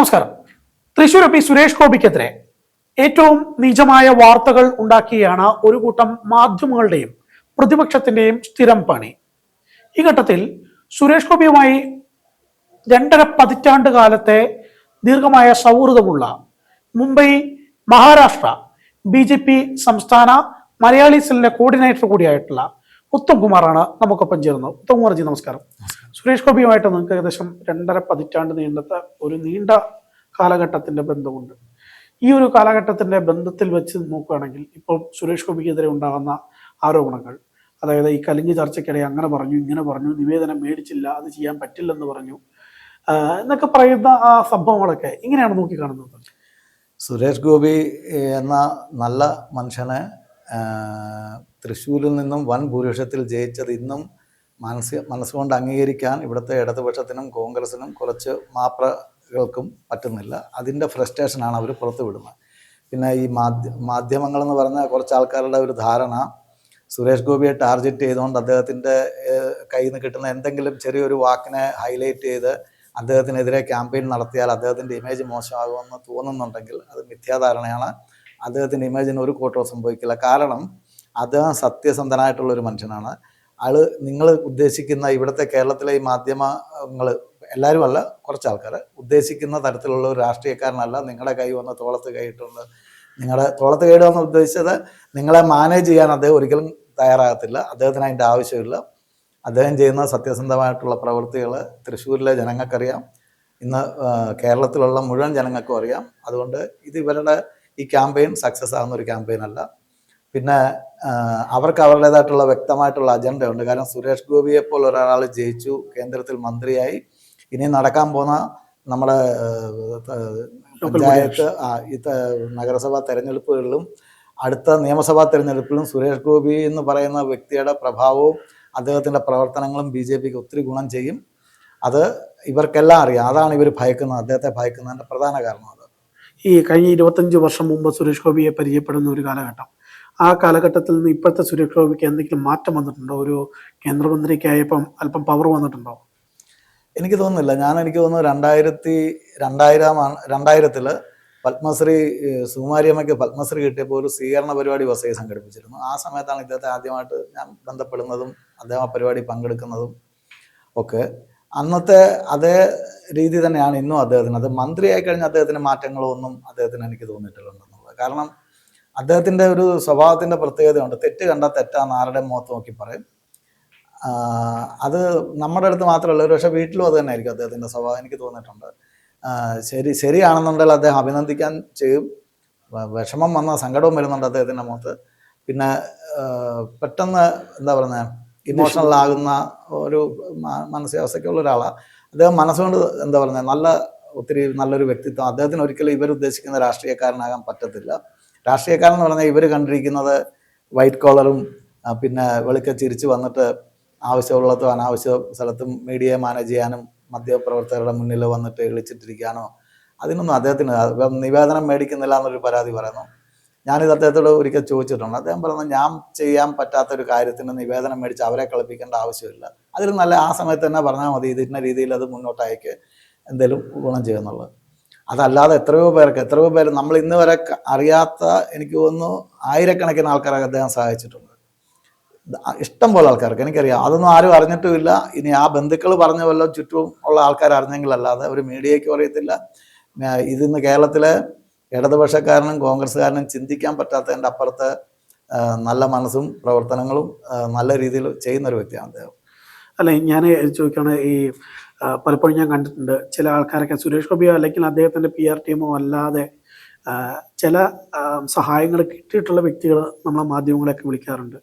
നമസ്കാരം. തൃശൂർ പി സുരേഷ് ഗോപിക്കെതിരെ ഏറ്റവും നീചമായ വാർത്തകൾ ഉണ്ടാക്കിയാണ് ഒരു കൂട്ടം മാധ്യമങ്ങളുടെയും പ്രതിപക്ഷത്തിന്റെയും സ്ഥിരം പണി. ഈ ഘട്ടത്തിൽ സുരേഷ് ഗോപിയുമായി രണ്ടര പതിറ്റാണ്ട് കാലത്തെ ദീർഘമായ സൗഹൃദമുള്ള മുംബൈ മഹാരാഷ്ട്ര ബി സംസ്ഥാന മലയാളി സെല്ലിന്റെ കോർഡിനേറ്റർ കൂടിയായിട്ടുള്ള ഉത്തം കുമാറാണ് നമുക്കൊപ്പം ചേർന്നത് ഉത്തം കുമാർജി നമസ്കാരം. സുരേഷ് ഗോപിയുമായിട്ട് നിങ്ങൾക്ക് ഏകദേശം രണ്ടര പതിറ്റാണ്ട് നീണ്ടത്തെ ഒരു നീണ്ട കാലഘട്ടത്തിന്റെ ബന്ധമുണ്ട്. ഈ ഒരു കാലഘട്ടത്തിന്റെ ബന്ധത്തിൽ വെച്ച് നോക്കുകയാണെങ്കിൽ ഇപ്പോൾ സുരേഷ് ഗോപിക്കെതിരെ ഉണ്ടാകുന്ന ആരോപണങ്ങൾ അതായത് ഈ കലിഞ്ഞ് ചർച്ചയ്ക്കിടെ അങ്ങനെ പറഞ്ഞു ഇങ്ങനെ പറഞ്ഞു നിവേദനം മേടിച്ചില്ല അത് ചെയ്യാൻ പറ്റില്ലെന്ന് പറഞ്ഞു എന്നൊക്കെ പറയുന്ന ആ സംഭവങ്ങളൊക്കെ ഇങ്ങനെയാണ് നോക്കിക്കാണുന്നത്. സുരേഷ് ഗോപി എന്ന നല്ല മനുഷ്യനെ തൃശ്ശൂരിൽ നിന്നും വൻ ഭൂരിപക്ഷത്തിൽ ജയിച്ചത് ഇന്നും മനസ്സ് മനസ്സുകൊണ്ട് അംഗീകരിക്കാൻ ഇവിടുത്തെ ഇടതുപക്ഷത്തിനും കോൺഗ്രസിനും കുറച്ച് മാപ്രകൾക്കും പറ്റുന്നില്ല. അതിന്റെ ഫ്രസ്ട്രേഷനാണ് അവർ പുറത്തു വിടുന്നത്. പിന്നെ ഈ മാധ്യ മാധ്യമങ്ങളെന്ന് പറഞ്ഞാൽ കുറച്ച് ആൾക്കാരുടെ ഒരു ധാരണ സുരേഷ് ഗോപിയെ ടാർഗറ്റ് ചെയ്തുകൊണ്ട് അദ്ദേഹത്തിന്റെ കയ്യിൽ നിന്ന് കിട്ടുന്ന എന്തെങ്കിലും ചെറിയൊരു വാക്കിനെ ഹൈലൈറ്റ് ചെയ്ത് അദ്ദേഹത്തിനെതിരെ ക്യാമ്പയിൻ നടത്തിയാൽ അദ്ദേഹത്തിന്റെ ഇമേജ് മോശമാകുമെന്ന് തോന്നുന്നുണ്ടെങ്കിൽ അത് മിഥ്യാധാരണയാണ്. അദ്ദേഹത്തിന്റെ ഇമേജിന് ഒരു കോട്ടവും സംഭവിക്കില്ല. കാരണം അദ്ദേഹം സത്യസന്ധനായിട്ടുള്ള ഒരു മനുഷ്യനാണ്. ആൾ നിങ്ങൾ ഉദ്ദേശിക്കുന്ന ഇവിടുത്തെ കേരളത്തിലെ ഈ മാധ്യമങ്ങൾ എല്ലാവരും അല്ല കുറച്ച് ആൾക്കാർ ഉദ്ദേശിക്കുന്ന തരത്തിലുള്ള ഒരു രാഷ്ട്രീയക്കാരനല്ല. നിങ്ങളുടെ കൈ വന്ന് തോളത്ത് കൈയിട്ടുള്ള നിങ്ങളുടെ തോളത്ത് കൈയിടുക ഉദ്ദേശിച്ചത് നിങ്ങളെ മാനേജ് ചെയ്യാൻ അദ്ദേഹം ഒരിക്കലും തയ്യാറാകത്തില്ല. അദ്ദേഹത്തിന് അതിന്റെ ആവശ്യമില്ല. അദ്ദേഹം ചെയ്യുന്ന സത്യസന്ധമായിട്ടുള്ള പ്രവൃത്തികൾ തൃശ്ശൂരിലെ ജനങ്ങൾക്കറിയാം. ഇന്ന് കേരളത്തിലുള്ള മുഴുവൻ ജനങ്ങൾക്കും അറിയാം. അതുകൊണ്ട് ഇത് ഇവരുടെ ഈ ക്യാമ്പയിൻ സക്സസ് ആകുന്ന ഒരു ക്യാമ്പയിൻ അല്ല. പിന്നെ അവർക്ക് അവരുടേതായിട്ടുള്ള വ്യക്തമായിട്ടുള്ള അജണ്ടയുണ്ട് കാരണം സുരേഷ് ഗോപിയെ പോലെ ഒരാൾ ജയിച്ചു കേന്ദ്രത്തിൽ മന്ത്രിയായി. ഇനി നടക്കാൻ പോകുന്ന നമ്മുടെ പഞ്ചായത്ത് നഗരസഭാ തെരഞ്ഞെടുപ്പുകളിലും അടുത്ത നിയമസഭാ തെരഞ്ഞെടുപ്പിലും സുരേഷ് ഗോപി എന്ന് പറയുന്ന വ്യക്തിയുടെ പ്രഭാവവും അദ്ദേഹത്തിന്റെ പ്രവർത്തനങ്ങളും ബി ജെ പിക്ക് ഒത്തിരി ഗുണം ചെയ്യും. അത് ഇവർക്കെല്ലാം അറിയാം. അതാണ് ഇവർ ഭയക്കുന്നത് അദ്ദേഹത്തെ ഭയക്കുന്നതിന്റെ പ്രധാന കാരണം അത്. ഈ കഴിഞ്ഞ ഇരുപത്തഞ്ച് വർഷം മുമ്പ് സുരേഷ് ഗോപിയെ പരിചയപ്പെടുന്ന ഒരു കാലഘട്ടം. ആ കാലഘട്ടത്തിൽ നിന്ന് ഇപ്പോഴത്തെ സുരേഷ് ഗോപിക്ക് എന്തെങ്കിലും മാറ്റം വന്നിട്ടുണ്ടോ? ഒരു കേന്ദ്രമന്ത്രിക്കായപ്പം അല്പം പവർ വന്നിട്ടുണ്ടോ? എനിക്ക് തോന്നുന്നില്ല. ഞാൻ എനിക്ക് തോന്നുന്നു രണ്ടായിരത്തി രണ്ടായിരം രണ്ടായിരത്തിൽ പത്മശ്രീ സുകുമാരിയമ്മയ്ക്ക് പത്മശ്രീ കിട്ടിയപ്പോൾ ഒരു സ്വീകരണ പരിപാടി വസൈ സംഘടിപ്പിച്ചിരുന്നു. ആ സമയത്താണ് ഇദ്ദേഹത്തെ ആദ്യമായിട്ട് ഞാൻ ബന്ധപ്പെടുന്നതും അദ്ദേഹം ആ പരിപാടി പങ്കെടുക്കുന്നതും ഒക്കെ. അന്നത്തെ അതേ രീതി തന്നെയാണ് ഇന്നും അദ്ദേഹത്തിന്. അത് മന്ത്രിയായി കഴിഞ്ഞ അദ്ദേഹത്തിന് മാറ്റങ്ങളോ ഒന്നും അദ്ദേഹത്തിന് എനിക്ക് തോന്നിയിട്ടില്ല കാരണം അദ്ദേഹത്തിന്റെ ഒരു സ്വഭാവത്തിന്റെ പ്രത്യേകതയുണ്ട്. തെറ്റ് കണ്ടാൽ തെറ്റാന്ന് ആരുടെ മുഖത്ത് നോക്കി പറയും. അത് നമ്മുടെ അടുത്ത് മാത്രമല്ല ഒരു പക്ഷേ വീട്ടിലും അത് തന്നെ ആയിരിക്കും അദ്ദേഹത്തിന്റെ സ്വഭാവം എനിക്ക് തോന്നിയിട്ടുണ്ട്. ശരി ശരിയാണെന്നുണ്ടെങ്കിൽ അദ്ദേഹം അഭിനന്ദിക്കാൻ ചെയ്യും. വിഷമം വന്ന സങ്കടവും വരുന്നുണ്ട് അദ്ദേഹത്തിന്റെ മുഖത്ത്. പിന്നെ പെട്ടെന്ന് എന്താ പറയുന്നത് ഇമോഷണൽ ആകുന്ന ഒരു മാനസികാവസ്ഥയ്ക്കുള്ള ഒരാളാണ് അദ്ദേഹം മനസ്സുകൊണ്ട് എന്താ പറയുന്നത് നല്ല ഒത്തിരി നല്ലൊരു വ്യക്തിത്വം. അദ്ദേഹത്തിന് ഒരിക്കലും ഇവരുദ്ദേശിക്കുന്ന രാഷ്ട്രീയക്കാരനാകാൻ പറ്റത്തില്ല. രാഷ്ട്രീയക്കാരൻ എന്ന് പറഞ്ഞാൽ ഇവർ കണ്ടിരിക്കുന്നത് വൈറ്റ് കോളറും പിന്നെ വെളുക്ക ചിരിച്ച് വന്നിട്ട് ആവശ്യമുള്ളതും അനാവശ്യ സ്ഥലത്തും മീഡിയയെ മാനേജ് ചെയ്യാനും മധ്യപ്രവർത്തകരുടെ മുന്നിൽ വന്നിട്ട് വിളിച്ചിട്ടിരിക്കാനോ അതിനൊന്നും അദ്ദേഹത്തിന് നിവേദനം മേടിക്കുന്നില്ല എന്നൊരു പരാതി പറയുന്നു. ഞാനിത് അദ്ദേഹത്തോട് ഒരിക്കൽ ചോദിച്ചിട്ടുണ്ട്. അദ്ദേഹം പറഞ്ഞു ഞാൻ ചെയ്യാൻ പറ്റാത്ത ഒരു കാര്യത്തിന് നിവേദനം മേടിച്ച് അവരെ കളിപ്പിക്കേണ്ട ആവശ്യമില്ല. അതിൽ നല്ല ആ സമയത്ത് തന്നെ പറഞ്ഞാൽ മതി ഇതിന്റെ രീതിയിൽ അത് മുന്നോട്ട് എന്തെങ്കിലും ഗുണം ചെയ്യുന്നുള്ളത് അതല്ലാതെ എത്രയോ പേർക്ക് എത്രയോ പേർ നമ്മൾ ഇന്ന് വരെ അറിയാത്ത എനിക്ക് തോന്നുന്നു ആയിരക്കണക്കിന് ആൾക്കാരൊക്കെ അദ്ദേഹം സഹായിച്ചിട്ടുണ്ട്. ഇഷ്ടം പോലെ ആൾക്കാർക്ക് എനിക്കറിയാം. അതൊന്നും ആരും അറിഞ്ഞിട്ടുമില്ല. ഇനി ആ ബന്ധുക്കൾ പറഞ്ഞ വല്ല ചുറ്റും ഉള്ള ആൾക്കാർ അറിഞ്ഞെങ്കിലല്ലാതെ ഒരു മീഡിയയ്ക്കും അറിയത്തില്ല ഇതിന്ന് കേരളത്തിലെ ഇടതുപക്ഷക്കാരനും കോൺഗ്രസ്സുകാരനും ചിന്തിക്കാൻ പറ്റാത്തതിന്റെ അപ്പുറത്ത് നല്ല മനസ്സും പ്രവർത്തനങ്ങളും നല്ല രീതിയിൽ ചെയ്യുന്ന ഒരു വ്യക്തിയാണ് അദ്ദേഹം. അല്ലെ ഞാൻ ചോദിക്കുകയാണ് ഈ പലപ്പോഴും ഞാൻ കണ്ടിട്ടുണ്ട് ചില ആൾക്കാരൊക്കെ സുരേഷ് ഗോപിയോ അല്ലെങ്കിൽ അദ്ദേഹത്തിന്റെ പി ആർ ടീമോ അല്ലാതെ ചില സഹായങ്ങൾ കിട്ടിയിട്ടുള്ള വ്യക്തികൾ നമ്മളെ മാധ്യമങ്ങളെയൊക്കെ വിളിക്കാറുണ്ട്.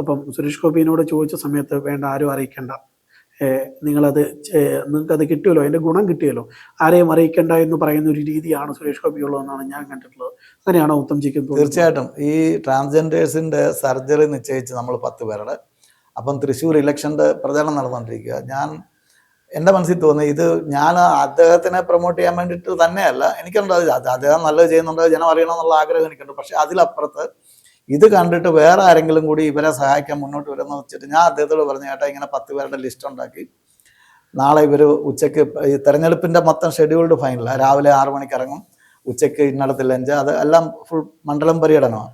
അപ്പം സുരേഷ് ഗോപിനോട് ചോദിച്ച സമയത്ത് വേണ്ട ആരും അറിയിക്കേണ്ട. നിങ്ങളത് നിങ്ങൾക്ക് അത് കിട്ടിയല്ലോ അതിന്റെ ഗുണം കിട്ടിയല്ലോ. ആരെയും അറിയിക്കേണ്ട എന്ന് പറയുന്ന ഒരു രീതിയാണ് സുരേഷ് ഗോപി ഉള്ളതെന്നാണ് ഞാൻ കണ്ടിട്ടുള്ളത്. അങ്ങനെയാണോ ഉത്തം ജിക്ക് തീർച്ചയായിട്ടും. ഈ ട്രാൻസ്ജെൻഡേഴ്സിന്റെ സർജറി നിശ്ചയിച്ച് നമ്മൾ പത്ത് പേരുടെ അപ്പം തൃശ്ശൂർ ഇലക്ഷന്റെ പ്രചരണം നടന്നുകൊണ്ടിരിക്കുക. ഞാൻ എന്റെ മനസ്സിൽ തോന്നി ഇത് ഞാൻ അദ്ദേഹത്തിനെ പ്രൊമോട്ട് ചെയ്യാൻ വേണ്ടിയിട്ട് തന്നെയല്ല. എനിക്കുണ്ട് അത് അദ്ദേഹം നല്ലത് ചെയ്യുന്നുണ്ട് ജനം അറിയണമെന്നുള്ള ആഗ്രഹം എനിക്കുണ്ട്. പക്ഷേ അതിലപ്പുറത്ത് ഇത് കണ്ടിട്ട് വേറെ ആരെങ്കിലും കൂടി ഇവരെ സഹായിക്കാൻ മുന്നോട്ട് വരുമെന്ന് വെച്ചിട്ട് ഞാൻ അദ്ദേഹത്തോട് പറഞ്ഞു ചേട്ടാ ഇങ്ങനെ പത്ത് പേരുടെ ലിസ്റ്റ് ഉണ്ടാക്കി. നാളെ ഇവർ ഉച്ചയ്ക്ക് ഈ തെരഞ്ഞെടുപ്പിന്റെ മൊത്തം ഷെഡ്യൂൾഡ് ഫൈനലാണ് രാവിലെ ആറ് മണിക്ക് ഇറങ്ങും. ഉച്ചയ്ക്ക് ഇന്നടത്ത് ലഞ്ച് അത് എല്ലാം ഫുൾ മണ്ഡലം പര്യടനമാണ്.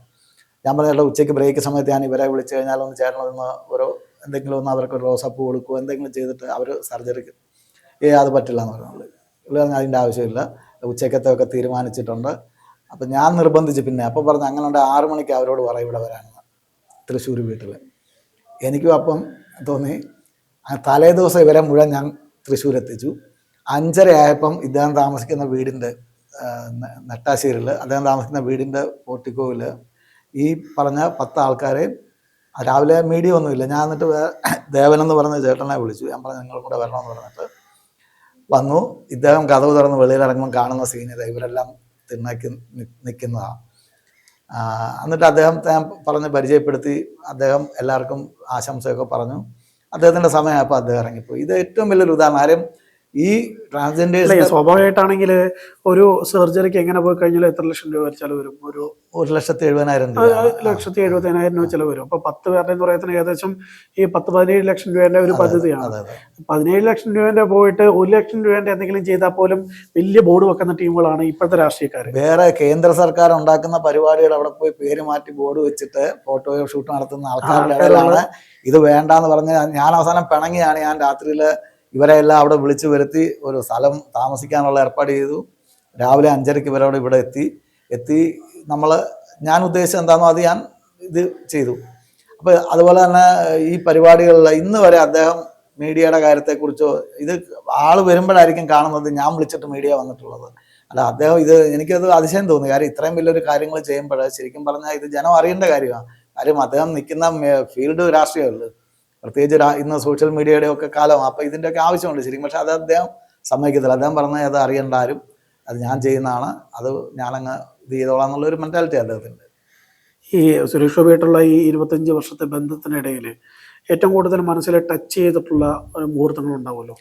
ഞാൻ പറഞ്ഞല്ലോ ഉച്ചയ്ക്ക് ബ്രേക്ക് സമയത്ത് ഞാൻ ഇവരെ വിളിച്ചു കഴിഞ്ഞാൽ ഒന്ന് ചേട്ടനൊന്ന് ഒരു എന്തെങ്കിലും ഒന്ന് അവർക്ക് ഒരു റോസപ്പ് കൊടുക്കുക എന്തെങ്കിലും ചെയ്തിട്ട് അവർ സർജറിക്ക് ഏ അത് പറ്റില്ല എന്ന് പറഞ്ഞു പുള്ളി പറഞ്ഞാൽ അതിന്റെ ആവശ്യമില്ല. ഉച്ചയ്ക്കത്തെ ഒക്കെ തീരുമാനിച്ചിട്ടുണ്ട്. അപ്പം ഞാൻ നിർബന്ധിച്ച് പിന്നെ അപ്പോൾ പറഞ്ഞു അങ്ങനെ ആറ് മണിക്ക് അവരോട് പറയും ഇവിടെ വരാനാണ് തൃശ്ശൂർ വീട്ടിൽ എനിക്കും അപ്പം തോന്നി തലേ ദിവസം ഇവരെ മുഴുവൻ ഞാൻ തൃശ്ശൂർ എത്തിച്ചു. അഞ്ചര ആയപ്പം ഇദ്ദേഹം താമസിക്കുന്ന വീടിന്റെ നെട്ടാശ്ശേരിയിൽ അദ്ദേഹം താമസിക്കുന്ന വീടിന്റെ പോർട്ടിക്കോയിൽ ഈ പറഞ്ഞ പത്ത് ആൾക്കാരെയും രാവിലെ മീഡിയ ഒന്നുമില്ല. ഞാൻ എന്നിട്ട് ദേവനെന്ന് പറഞ്ഞ ചേട്ടനെ വിളിച്ചു. ഞാൻ പറഞ്ഞു നിങ്ങളും കൂടെ വരണമെന്ന് പറഞ്ഞിട്ട് വന്നു. ഇദ്ദേഹം കഥവ് തുറന്ന് വെളിയിലിറങ്ങുമ്പോൾ കാണുന്ന സീൻ ഇത്. ഇവരെല്ലാം തിണ്ണക്കി നിൽക്കുന്നതാണ് എന്നിട്ട് അദ്ദേഹത്തെ ഞാൻ പറഞ്ഞ് പരിചയപ്പെടുത്തി. അദ്ദേഹം എല്ലാവർക്കും ആശംസയൊക്കെ പറഞ്ഞു. അദ്ദേഹത്തിന്റെ സമയമായപ്പോൾ അദ്ദേഹം ഇറങ്ങിപ്പോയി. ഇത് ഏറ്റവും വലിയൊരു ഉദാഹരണം. ആരും ഈ ട്രാൻസ്ജെൻഡേഴ്സ് സ്വാഭാവികമായിട്ടാണെങ്കിൽ ഒരു സർജറിക്ക് എങ്ങനെ പോയി കഴിഞ്ഞാൽ എത്ര ലക്ഷം രൂപ ചെലവ് വരും? ഒരു ഒരു ലക്ഷത്തി എഴുപതിനായിരം ലക്ഷത്തി എഴുപതിനായിരം രൂപ ചെലവ് വരും. അപ്പൊ പത്ത് പേരുടെ എന്ന് പറയുന്നത് ഏകദേശം ഈ പത്ത് പതിനേഴ് ലക്ഷം രൂപേന്റെ ഒരു പദ്ധതിയാണ്. പതിനേഴ് ലക്ഷം രൂപേന്റെ പോയിട്ട് ഒരു ലക്ഷം രൂപേന്റെ എന്തെങ്കിലും ചെയ്താൽ പോലും വലിയ ബോർഡ് വെക്കുന്ന ടീമുകളാണ് ഇപ്പോഴത്തെ രാഷ്ട്രീയക്കാർ വേറെ കേന്ദ്ര സർക്കാർ ഉണ്ടാക്കുന്ന പരിപാടികൾ അവിടെ പോയി പേര് മാറ്റി ബോർഡ് വെച്ചിട്ട് ഫോട്ടോ ഷൂട്ട് നടത്തുന്ന ആൾക്കാരുടെ ഇടയിലാണ് ഇത് വേണ്ടാന്ന് പറഞ്ഞ് ഞാൻ അവസാനം പിണങ്ങിയാണ്. ഞാൻ രാത്രിയിൽ ഇവരെ എല്ലാം അവിടെ വിളിച്ചു വരുത്തി ഒരു സ്ഥലം താമസിക്കാനുള്ള ഏർപ്പാട് ചെയ്തു. രാവിലെ അഞ്ചരയ്ക്ക് ഇവരോട് ഇവിടെ എത്തി. എത്തി നമ്മൾ ഞാൻ ഉദ്ദേശിച്ചത് എന്താണോ അത് ഞാൻ ഇത് ചെയ്തു. അപ്പോൾ അതുപോലെ തന്നെ ഈ പരിപാടികളിൽ ഇന്ന് വരെ അദ്ദേഹം മീഡിയയുടെ കാര്യത്തെക്കുറിച്ചോ ഇത് ആൾ വരുമ്പോഴായിരിക്കും കാണുന്നത്. ഞാൻ വിളിച്ചിട്ട് മീഡിയ വന്നിട്ടുള്ളത്. അല്ല അദ്ദേഹം ഇത് എനിക്കത് അതിശയം തോന്നി. കാര്യം ഇത്രയും വലിയൊരു കാര്യങ്ങൾ ചെയ്യുമ്പോൾ ശരിക്കും പറഞ്ഞാൽ ഇത് ജനം അറിയേണ്ട കാര്യമാണ് കാര്യം അദ്ദേഹം നിൽക്കുന്ന ഫീൽഡ് രാഷ്ട്രീയമല്ല. പ്രത്യേകിച്ച് ഒരു ഇന്ന് സോഷ്യൽ മീഡിയയുടെ ഒക്കെ കാലം. അപ്പൊ ഇതിന്റെയൊക്കെ ആവശ്യമുണ്ട് ശരിക്കും. പക്ഷെ അത് അദ്ദേഹം സമ്മതിക്കത്തില്ല. അദ്ദേഹം പറഞ്ഞാൽ അത് അറിയണ്ട ആരും അത് ഞാൻ ചെയ്യുന്നതാണ് അത് ഞാനങ്ങ് ഇത് ചെയ്തോളാം എന്നുള്ളൊരു മെന്റാലിറ്റി അദ്ദേഹത്തിന്റെ ഈ സുരേഷ് ഗോപിയായിട്ടുള്ള ഈ ഇരുപത്തഞ്ച് വർഷത്തെ ബന്ധത്തിനിടയിൽ ഏറ്റവും കൂടുതൽ മനസ്സിൽ ടച്ച് ചെയ്തിട്ടുള്ള ഒരു മുഹൂർത്തങ്ങൾ ഉണ്ടാവുമല്ലോ?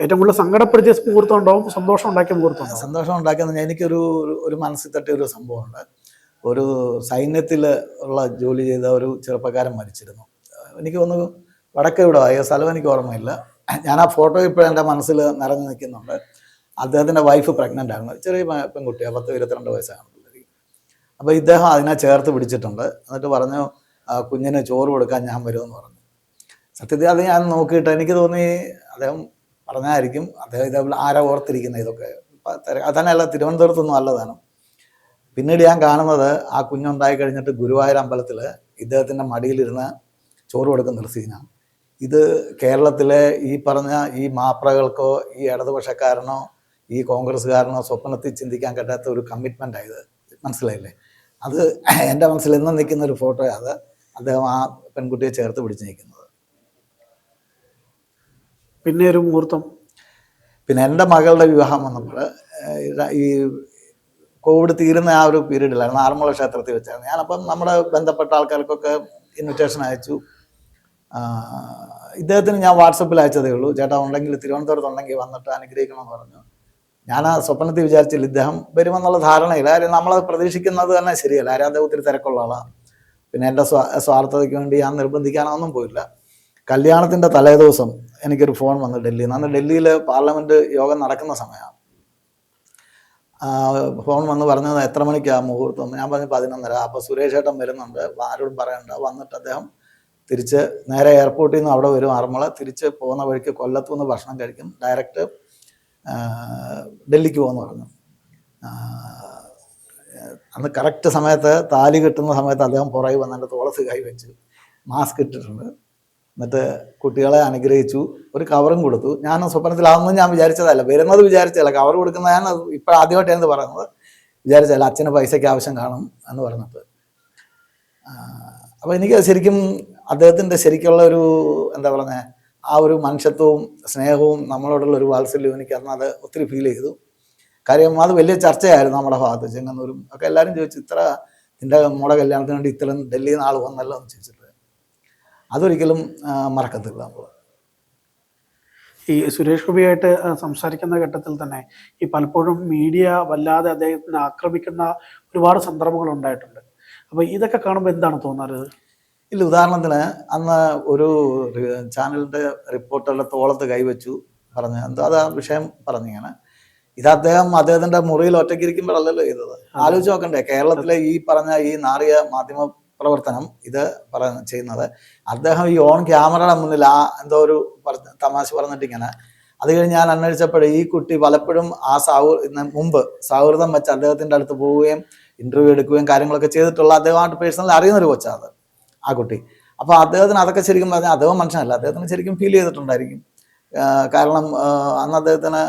ഏറ്റവും കൂടുതൽ സങ്കടപ്പെടുത്തിയ മുഹൂർത്തം ഉണ്ടാവും സന്തോഷം ഉണ്ടാക്കിയ മുഹൂർത്തം സന്തോഷം സന്തോഷം ഉണ്ടാക്കുന്ന എനിക്കൊരു ഒരു- ഒരു മനസ്സിൽ തട്ടിയ ഒരു സംഭവമുണ്ട്. ഒരു സൈന്യത്തിൽ ഉള്ള ജോലി ചെയ്ത ഒരു ചെറുപ്പക്കാരൻ മരിച്ചിരുന്നു. എനിക്ക് തോന്നുന്നു വടക്കേ ഇവിടെ ആയ സ്ഥലം എനിക്ക് ഓർമ്മയില്ല. ഞാൻ ആ ഫോട്ടോ ഇപ്പോഴും എന്റെ മനസ്സിൽ നിറഞ്ഞു നിൽക്കുന്നുണ്ട്. അദ്ദേഹത്തിന്റെ വൈഫ് പ്രഗ്നന്റ് ആണ് ചെറിയ പെൺകുട്ടി പത്ത് ഇരുപത്തിരണ്ട് വയസ്സാണ് അപ്പോൾ ഇദ്ദേഹം അതിനെ ചേർത്ത് പിടിച്ചിട്ടുണ്ട്. എന്നിട്ട് പറഞ്ഞു "ആ, കുഞ്ഞിന് ചോറ് കൊടുക്കാൻ ഞാൻ വരുമെന്ന് പറഞ്ഞു. സത്യത്തിൽ അത് ഞാൻ നോക്കിയിട്ട് എനിക്ക് തോന്നി അദ്ദേഹം പറഞ്ഞായിരിക്കും അദ്ദേഹം ഇതേപോലെ ആരാ ഓർത്തിരിക്കുന്ന ഇതൊക്കെ. അതന്നെയല്ല തിരുവനന്തപുരത്തൊന്നും അല്ലതാണ് പിന്നീട് ഞാൻ കാണുന്നത് ആ കുഞ്ഞുണ്ടായി കഴിഞ്ഞിട്ട് ഗുരുവായൂർ അമ്പലത്തിൽ ഇദ്ദേഹത്തിന്റെ മടിയിലിരുന്ന് ചോറ് കൊടുക്കുന്ന സീനാണ് ഇത് കേരളത്തിലെ ഈ പറഞ്ഞ ഈ മാപ്രകൾക്കോ ഈ ഇടതുപക്ഷക്കാരനോ ഈ കോൺഗ്രസ്സുകാരനോ സ്വപ്നത്തിൽ ചിന്തിക്കാൻ പറ്റാത്ത ഒരു കമ്മിറ്റ്മെന്റ് ആയത് മനസ്സിലായില്ലേ? അത് എന്റെ മനസ്സിൽ എന്നും നിൽക്കുന്ന ഒരു ഫോട്ടോയാണ് അത്. അദ്ദേഹം ആ പെൺകുട്ടിയെ ചേർത്ത് പിടിച്ച് നിൽക്കുന്നത്. പിന്നെ ഒരു മുഹൂർത്തം. പിന്നെ എന്റെ മകളുടെ വിവാഹം വന്നപ്പോൾ ഈ കോവിഡ് തീരുന്ന ആ ഒരു പീരീഡിലായിരുന്നു ആറന്മുള ക്ഷേത്രത്തിൽ വെച്ചായിരുന്നു. ഞാനപ്പം നമ്മുടെ ബന്ധപ്പെട്ട ആൾക്കാർക്കൊക്കെ ഇൻവിറ്റേഷൻ അയച്ചു. ഇദ്ദേഹത്തിന് ഞാൻ വാട്സപ്പിൽ അയച്ചതേ ഉള്ളൂ. ചേട്ടാ ഉണ്ടെങ്കിൽ തിരുവനന്തപുരത്ത് ഉണ്ടെങ്കിൽ വന്നിട്ട് അനുഗ്രഹിക്കണമെന്ന് പറഞ്ഞു. ഞാൻ ആ സ്വപ്നത്തിൽ വിചാരിച്ചില്ല ഇദ്ദേഹം വരുമെന്നുള്ള ധാരണയില്ല. കാര്യം നമ്മളത് പ്രതീക്ഷിക്കുന്നത് തന്നെ ശരിയല്ല. അദ്ദേഹം ഒത്തിരി തിരക്കുള്ള ആളാണ് പിന്നെ എന്റെ സ്വാ സ്വാർത്ഥതയ്ക്ക് വേണ്ടി ഞാൻ നിർബന്ധിക്കാനൊന്നും പോയില്ല. കല്യാണത്തിന്റെ തലേദിവസം എനിക്കൊരു ഫോൺ വന്നു ഡൽഹിയിൽ നിന്ന്. ഡൽഹിയിൽ പാർലമെന്റ് യോഗം നടക്കുന്ന സമയമാണ്. ഫോൺ വന്ന് പറഞ്ഞത് എത്ര മണിക്കാണ് മുഹൂർത്തം? ഞാൻ പറഞ്ഞു പതിനൊന്നര. അപ്പോൾ സുരേഷ് ഏട്ടൻ വരുന്നുണ്ട്. ആരോടും പറയണ്ട. വന്നിട്ട് അദ്ദേഹം തിരിച്ച് നേരെ എയർപോർട്ടിൽ നിന്ന് അവിടെ വരും. ആറന്മുള തിരിച്ച് പോകുന്ന വഴിക്ക് കൊല്ലത്തു നിന്ന് ഭക്ഷണം കഴിക്കും. ഡയറക്റ്റ് ഡൽഹിക്ക് പോകുമെന്ന് പറഞ്ഞു. അന്ന് കറക്റ്റ് സമയത്ത് താലി കിട്ടുന്ന സമയത്ത് അദ്ദേഹം പുറകെ വന്ന് എന്റെ തോളത്ത് കൈ വെച്ച് മാസ്ക് ഇട്ടിട്ടുണ്ട്. എന്നിട്ട് കുട്ടികളെ അനുഗ്രഹിച്ചു. ഒരു കവറും കൊടുത്തു. ഞാൻ സ്വപ്നത്തിൽ അതൊന്നും ഞാൻ വിചാരിച്ചതല്ല. വരുന്നത് വിചാരിച്ചതല്ല. കവർ കൊടുക്കുന്ന ഞാൻ ഇപ്പോൾ ആദ്യമായിട്ട് എന്ത് പറയുന്നത്. വിചാരിച്ചല്ല അച്ഛന് പൈസയ്ക്ക് ആവശ്യം കാണും എന്ന് പറഞ്ഞിട്ട്. അപ്പോൾ എനിക്ക് ശരിക്കും അദ്ദേഹത്തിന്റെ ശരിക്കുള്ള ഒരു എന്താ പറയുന്നത് ആ ഒരു മനുഷ്യത്വവും സ്നേഹവും നമ്മളോടുള്ള ഒരു വാത്സല്യവും എനിക്ക് അന്ന് അത് ഒത്തിരി ഫീൽ ചെയ്തു. കാര്യം അത് വലിയ ചർച്ചയായിരുന്നു നമ്മുടെ ഭാഗത്ത് ചെങ്ങന്നൂരും. ഒക്കെ എല്ലാവരും ചോദിച്ചു ഇത്ര നിന്റെ മോടെ കല്യാണത്തിന് വേണ്ടി ഇത്രയും ഡൽഹിയിൽ നിന്ന് ആൾ വന്നല്ലോ? എന്ന് ചോദിച്ചിട്ട്. അതൊരിക്കലും മറക്കത്തില്ല നമ്മൾ ഈ സുരേഷ് ഗോപിയായിട്ട് സംസാരിക്കുന്ന ഘട്ടത്തിൽ തന്നെ ഈ പലപ്പോഴും മീഡിയ വല്ലാതെ അദ്ദേഹത്തിനെ ആക്രമിക്കുന്ന ഒരുപാട് സന്ദർഭങ്ങൾ ഉണ്ടായിട്ടുണ്ട്. അപ്പൊ ഇതൊക്കെ കാണുമ്പോൾ എന്താണ് തോന്നാറ്? ഇല്ല ഉദാഹരണത്തിന് അന്ന് ഒരു ചാനലിന്റെ റിപ്പോർട്ടറുടെ തോളത്ത് കൈവച്ചു പറഞ്ഞു എന്തോ അത് ആ വിഷയം പറഞ്ഞിങ്ങനെ. ഇത് അദ്ദേഹം അദ്ദേഹത്തിന്റെ മുറിയിൽ ഒറ്റയ്ക്ക് ഇരിക്കുമ്പോഴല്ലല്ലോ ചെയ്തത്. ആലോചിച്ച് നോക്കണ്ടേ കേരളത്തിലെ ഈ പറഞ്ഞ ഈ നാറിയ മാധ്യമ പ്രവർത്തനം ഇത് പറ ചെയ്യുന്നത്. അദ്ദേഹം ഈ ഓൺ ക്യാമറയുടെ മുന്നിൽ ആ എന്തോ ഒരു തമാശ പറഞ്ഞിട്ട് ഇങ്ങനെ അത് കഴിഞ്ഞ് ഞാൻ അന്വേഷിച്ചപ്പോൾ ഈ കുട്ടി പലപ്പോഴും ആ സൗ മുമ്പ് സൗഹൃദം വെച്ച് അദ്ദേഹത്തിന്റെ അടുത്ത് പോവുകയും ഇന്റർവ്യൂ എടുക്കുകയും കാര്യങ്ങളൊക്കെ ചെയ്തിട്ടുള്ള അദ്ദേഹമായിട്ട് പേഴ്സണലി അറിയുന്ന ഒരു കൊച്ചാണ് ആ കുട്ടി. അപ്പോൾ അദ്ദേഹത്തിന് അതൊക്കെ ശരിക്കും പറഞ്ഞാൽ അദ്ദേഹം മനുഷ്യനല്ല അദ്ദേഹത്തിന് ശരിക്കും ഫീൽ ചെയ്തിട്ടുണ്ടായിരിക്കും. കാരണം അന്ന് അദ്ദേഹത്തിന്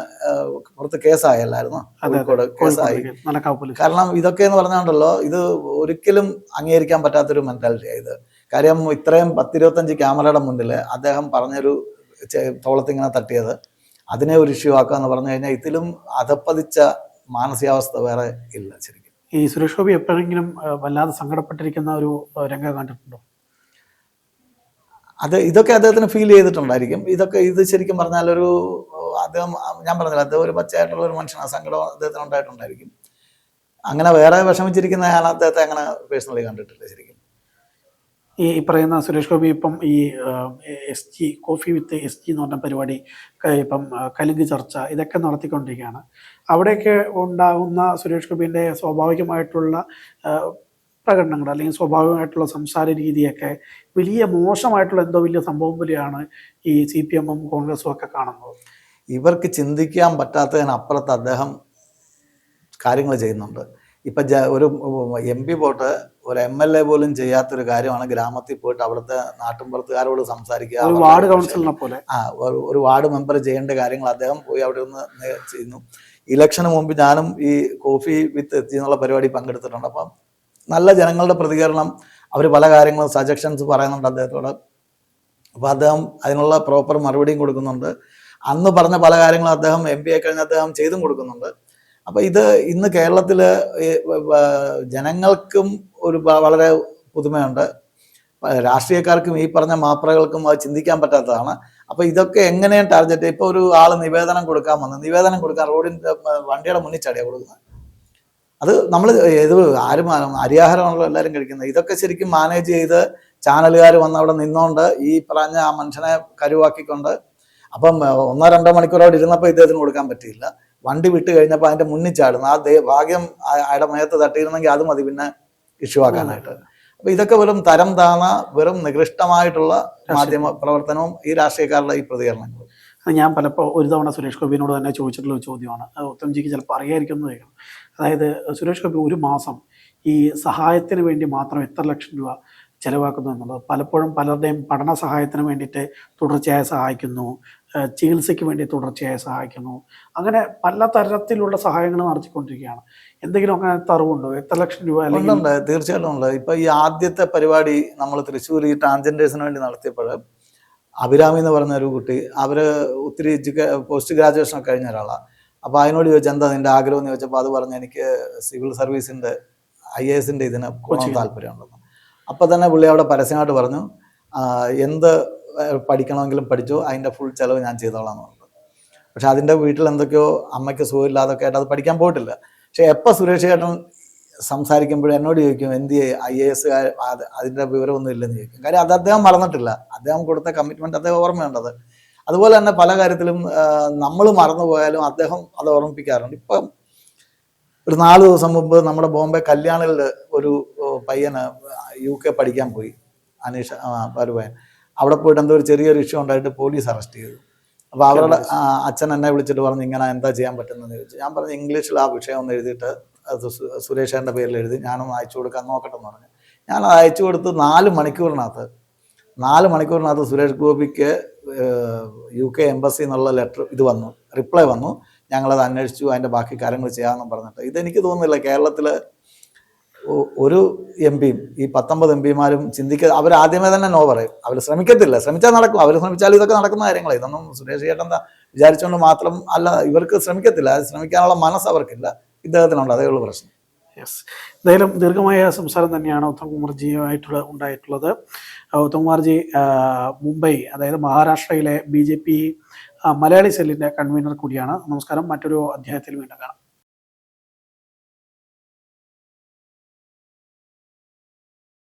പുറത്ത് കേസായല്ലായിരുന്നു? കോഴിക്കോട് കേസായി. കാരണം ഇതൊക്കെ എന്ന് പറഞ്ഞാണ്ടല്ലോ ഇത് ഒരിക്കലും അംഗീകരിക്കാൻ പറ്റാത്തൊരു മെന്റാലിറ്റിയാണ് ഇത്. കാര്യം ഇത്രയും പത്തിരുപത്തഞ്ച് ക്യാമറയുടെ മുന്നിൽ അദ്ദേഹം പറഞ്ഞൊരു തോളത്തിങ്ങനെ തട്ടിയത് അതിനെ ഒരു ഇഷ്യൂ ആക്കുക എന്ന് പറഞ്ഞു കഴിഞ്ഞാൽ ഇതിലും അധപ്പതിച്ച മാനസികാവസ്ഥ വേറെ ഇല്ല ശരിക്കും. ഈ സുരേഷ് ഗോപി എപ്പോഴെങ്കിലും വല്ലാതെ സങ്കടപ്പെട്ടിരിക്കുന്ന ഒരു രംഗം കണ്ടിട്ടുണ്ടോ? അത് ഇതൊക്കെ അദ്ദേഹത്തിന് ഫീൽ ചെയ്തിട്ടുണ്ടായിരിക്കും. ഇതൊക്കെ ഇത് ശരിക്കും പറഞ്ഞാൽ ഒരു അദ്ദേഹം ഞാൻ പറഞ്ഞില്ല അദ്ദേഹം ഒരു പച്ചയായിട്ടുള്ള ഒരു മനുഷ്യനാണ്. സങ്കടം അദ്ദേഹത്തിന് ഉണ്ടായിട്ടുണ്ടായിരിക്കും. അങ്ങനെ വേറെ വിഷമിച്ചിരിക്കുന്ന ഞാൻ അദ്ദേഹത്തെ അങ്ങനെ പേഴ്സണലി കണ്ടിട്ടില്ല ശരിക്കും. ഈ പറയുന്ന സുരേഷ് ഗോപി ഇപ്പം ഈ S G coffee with S G എന്ന് പറഞ്ഞ പരിപാടി ഇപ്പം കലുങ്ക് ചർച്ച ഇതൊക്കെ നടത്തിക്കൊണ്ടിരിക്കുകയാണ്. അവിടെയൊക്കെ ഉണ്ടാകുന്ന സുരേഷ് ഗോപിന്റെ സ്വാഭാവികമായിട്ടുള്ള പ്രകടനങ്ങൾ അല്ലെങ്കിൽ സ്വാഭാവികമായിട്ടുള്ള സംസാര രീതിയൊക്കെ വലിയ മോശമായിട്ടുള്ള എന്തോ വലിയ സംഭവം പോലെയാണ് ഈ സി പി എമ്മും കോൺഗ്രസും ഒക്കെ കാണുന്നത്. ഇവർക്ക് ചിന്തിക്കാൻ പറ്റാത്തതിനപ്പുറത്ത് അദ്ദേഹം കാര്യങ്ങൾ ചെയ്യുന്നുണ്ട്. ഇപ്പം ഒരു എം പി പോയിട്ട് ഒരു എം എൽ എ പോലും ചെയ്യാത്തൊരു കാര്യമാണ് ഗ്രാമത്തിൽ പോയിട്ട് അവിടുത്തെ നാട്ടിൻപുറത്തുകാരോട് സംസാരിക്കുക. ഒരു വാർഡ് കൗൺസിലിനെ പോലെ. ആ ഒരു- വാർഡ് മെമ്പർ ചെയ്യേണ്ട കാര്യങ്ങൾ അദ്ദേഹം പോയി അവിടെ നിന്ന് ചെയ്യുന്നു. ഇലക്ഷന് മുമ്പ് ഞാനും ഈ കോഫി വിത്ത് എത്തി എന്നുള്ള പരിപാടി പങ്കെടുത്തിട്ടുണ്ട്. അപ്പം നല്ല ജനങ്ങളുടെ പ്രതികരണം. അവർ പല കാര്യങ്ങളും സജഷൻസ് പറയുന്നുണ്ട് അദ്ദേഹത്തോട്. അപ്പോൾ അദ്ദേഹം അതിനുള്ള പ്രോപ്പർ മറുപടിയും കൊടുക്കുന്നുണ്ട്. അന്ന് പറഞ്ഞ പല കാര്യങ്ങളും അദ്ദേഹം എം പി ആയി കഴിഞ്ഞ് അദ്ദേഹം ചെയ്തും കൊടുക്കുന്നുണ്ട്. അപ്പൊ ഇത് ഇന്ന് കേരളത്തിൽ ജനങ്ങൾക്കും ഒരു വളരെ പുതുമയുണ്ട്. രാഷ്ട്രീയക്കാർക്കും ഈ പറഞ്ഞ മാപ്രകൾക്കും അത് ചിന്തിക്കാൻ പറ്റാത്തതാണ്. അപ്പൊ ഇതൊക്കെ എങ്ങനെയാണ് ടാർഗറ്റ് ഇപ്പൊ ഒരു ആൾ നിവേദനം കൊടുക്കാൻ വന്നു നിവേദനം കൊടുക്കാൻ റോഡിന്റെ വണ്ടിയുടെ മുന്നിൽ ചാടിയാ കൊടുക്കുന്നത്. അത് നമ്മൾ ഏത് ആരും അരിയാഹാരമാണല്ലോ എല്ലാവരും കഴിക്കുന്നത്. ഇതൊക്കെ ശരിക്കും മാനേജ് ചെയ്ത് ചാനലുകാർ വന്ന് അവിടെ നിന്നോണ്ട് ഈ പറഞ്ഞ ആ മനുഷ്യനെ കരുവാക്കിക്കൊണ്ട് അപ്പം ഒന്നോ രണ്ടോ മണിക്കൂർ അവിടെ ഇരുന്നപ്പോൾ ഇദ്ദേഹത്തിന് കൊടുക്കാൻ പറ്റിയില്ല. വണ്ടി വിട്ട് കഴിഞ്ഞപ്പോൾ അതിന്റെ മുന്നിൽ ചാടുന്നു. ആ ദേ- ഭാഗ്യം അയാളുടെ മേത്ത് തട്ടിയിരുന്നെങ്കിൽ അത് മതി പിന്നെ ഇഷ്യൂ ആക്കാനായിട്ട്. അപ്പൊ ഇതൊക്കെ വെറും തരം താണ വെറും നികൃഷ്ടമായിട്ടുള്ള മാധ്യമ പ്രവർത്തനവും ഈ രാഷ്ട്രീയക്കാരുടെ ഈ പ്രതികരണങ്ങളും. ഞാൻ പലപ്പോൾ ഒരു തവണ സുരേഷ് ഗോപിനോട് തന്നെ ചോദിച്ചിട്ടുള്ള ഒരു ചോദ്യമാണ്. അത് ഉത്തംജിക്ക് ചിലപ്പോൾ അറിയായിരിക്കും എന്ന് ചോദിക്കണം അതായത് സുരേഷ് ഗോപി ഒരു മാസം ഈ സഹായത്തിന് വേണ്ടി മാത്രം എത്ര ലക്ഷം രൂപ ചെലവാക്കുന്നു എന്നുള്ളത്. പലപ്പോഴും പലരുടെയും പഠന സഹായത്തിന് വേണ്ടിയിട്ട് തുടർച്ചയായി സഹായിക്കുന്നു. ചികിത്സയ്ക്ക് വേണ്ടി തുടർച്ചയായി സഹായിക്കുന്നു. അങ്ങനെ പല തരത്തിലുള്ള സഹായങ്ങൾ നടത്തിക്കൊണ്ടിരിക്കുകയാണ്. എന്തെങ്കിലും അങ്ങനെ തറവുണ്ടോ എത്ര ലക്ഷം രൂപ അല്ലെങ്കിൽ ഉണ്ട് തീർച്ചയായിട്ടും ഉണ്ട്. ഇപ്പൊ ഈ ആദ്യത്തെ പരിപാടി നമ്മൾ തൃശ്ശൂർ ഈ ട്രാൻസ്ജെൻഡേഴ്സിന് വേണ്ടി നടത്തിയപ്പോൾ അഭിരാമി എന്ന് പറഞ്ഞ ഒരു കുട്ടി അവർ ഒത്തിരി എഡ്യൂക്കേ പോസ്റ്റ് ഗ്രാജുവേഷൻ ഒക്കെ കഴിഞ്ഞ ഒരാളാണ് അപ്പോൾ അതിനോട് ചോദിച്ചാൽ എന്താ നിന്റെ ആഗ്രഹം? എന്ന് ചോദിച്ചപ്പോൾ അത് പറഞ്ഞു എനിക്ക് സിവിൽ സർവീസിന്റെ ഐ എ എസിന്റെ ഇതിന്. താല്പര്യമുണ്ടെന്ന് അപ്പൊ തന്നെ പുള്ളി അവിടെ പരസ്യമായിട്ട് പറഞ്ഞു എന്ത് പഠിക്കണമെങ്കിലും പഠിച്ചു അതിന്റെ ഫുൾ ചിലവ് ഞാൻ ചെയ്തോളാം എന്ന് പറഞ്ഞു. പക്ഷെ അതിന്റെ വീട്ടിൽ എന്തൊക്കെയോ അമ്മയ്ക്ക് സുഖമില്ലാതൊക്കെ ആയിട്ട് അത് പഠിക്കാൻ പോയിട്ടില്ല. പക്ഷെ എപ്പോൾ സുരേഷ് ചേട്ടൻ സംസാരിക്കുമ്പോഴും എന്നോട് ചോദിക്കും എന്ത് ഐ എ എസ് അതിന്റെ വിവരമൊന്നും ഇല്ലെന്ന് ചോദിക്കും. കാര്യം അത് അദ്ദേഹം മറന്നിട്ടില്ല. അദ്ദേഹം കൊടുത്ത കമ്മിറ്റ്മെന്റ് അദ്ദേഹം ഓർമ്മയുണ്ടത്. അതുപോലെ തന്നെ പല കാര്യത്തിലും നമ്മൾ മറന്നു പോയാലും അദ്ദേഹം അത് ഓർമ്മിപ്പിക്കാറുണ്ട്. ഇപ്പം ഒരു നാല് ദിവസം മുമ്പ് നമ്മുടെ ബോംബെ കല്യാണിൽ ഒരു പയ്യന് യു കെ പഠിക്കാൻ പോയി അനീഷ് പരുപയൻ അവിടെ പോയിട്ട് എന്തോ ഒരു ചെറിയൊരു ഇഷ്യൂ ഉണ്ടായിട്ട് പോലീസ് അറസ്റ്റ് ചെയ്തു. അപ്പോൾ അവരുടെ അച്ഛൻ എന്നെ വിളിച്ചിട്ട് പറഞ്ഞു ഇങ്ങനെ എന്താ ചെയ്യാൻ പറ്റുന്നതെന്ന് ചോദിച്ചു. ഞാൻ പറഞ്ഞു ഇംഗ്ലീഷിൽ ആ വിഷയം ഒന്ന് എഴുതിയിട്ട് സുരേഷേന്റെ പേരിൽ എഴുതി ഞാനൊന്ന് അയച്ചു കൊടുക്കാൻ നോക്കട്ടെ എന്ന് പറഞ്ഞു. ഞാൻ അത് അയച്ചു കൊടുത്ത് നാല് മണിക്കൂറിനകത്ത് നാല് മണിക്കൂറിനകത്ത് സുരേഷ് ഗോപിക്ക് യു കെ എംബസി എന്നുള്ള ലെറ്റർ ഇത് വന്നു റിപ്ലൈ വന്നു. ഞങ്ങളത് അന്വേഷിച്ചു അതിന്റെ ബാക്കി കാര്യങ്ങൾ ചെയ്യാമെന്നും പറഞ്ഞിട്ട്. ഇതെനിക്ക് തോന്നുന്നില്ല കേരളത്തിൽ ഒരു എം പിയും ഈ പത്തൊമ്പത് എം പിമാരും ചിന്തിക്ക അവർ ആദ്യമേ തന്നെ നോ പറയും. അവർ ശ്രമിക്കത്തില്ല. ശ്രമിച്ചാൽ നടക്കും. അവർ ശ്രമിച്ചാൽ ഇതൊക്കെ നടക്കുന്ന കാര്യങ്ങളെ. ഇതൊന്നും സുരേഷ് ചേട്ടൻ വിചാരിച്ചുകൊണ്ട് മാത്രം അല്ല ഇവർക്ക് ശ്രമിക്കത്തില്ല. ശ്രമിക്കാനുള്ള മനസ്സ് അവർക്കില്ല. ഇദ്ദേഹത്തിനുണ്ട്. അതേ ഉള്ളൂ പ്രശ്നം. യെസ്. എന്തായാലും ദീർഘമായ സംസാരം തന്നെയാണ് ഉത്തം കുമാർജിയുമായിട്ടുള്ള ഉണ്ടായിട്ടുള്ളത്. ഉത്തംകുമാർജി ഉത്തം കുമാർജി മുംബൈ അതായത് മഹാരാഷ്ട്രയിലെ ബി ജെ പി മലയാളി സെല്ലിന്റെ കൺവീനർ കൂടിയാണ്. നമസ്കാരം. മറ്റൊരു അധ്യായത്തിൽ വീണ്ടും കാണാം.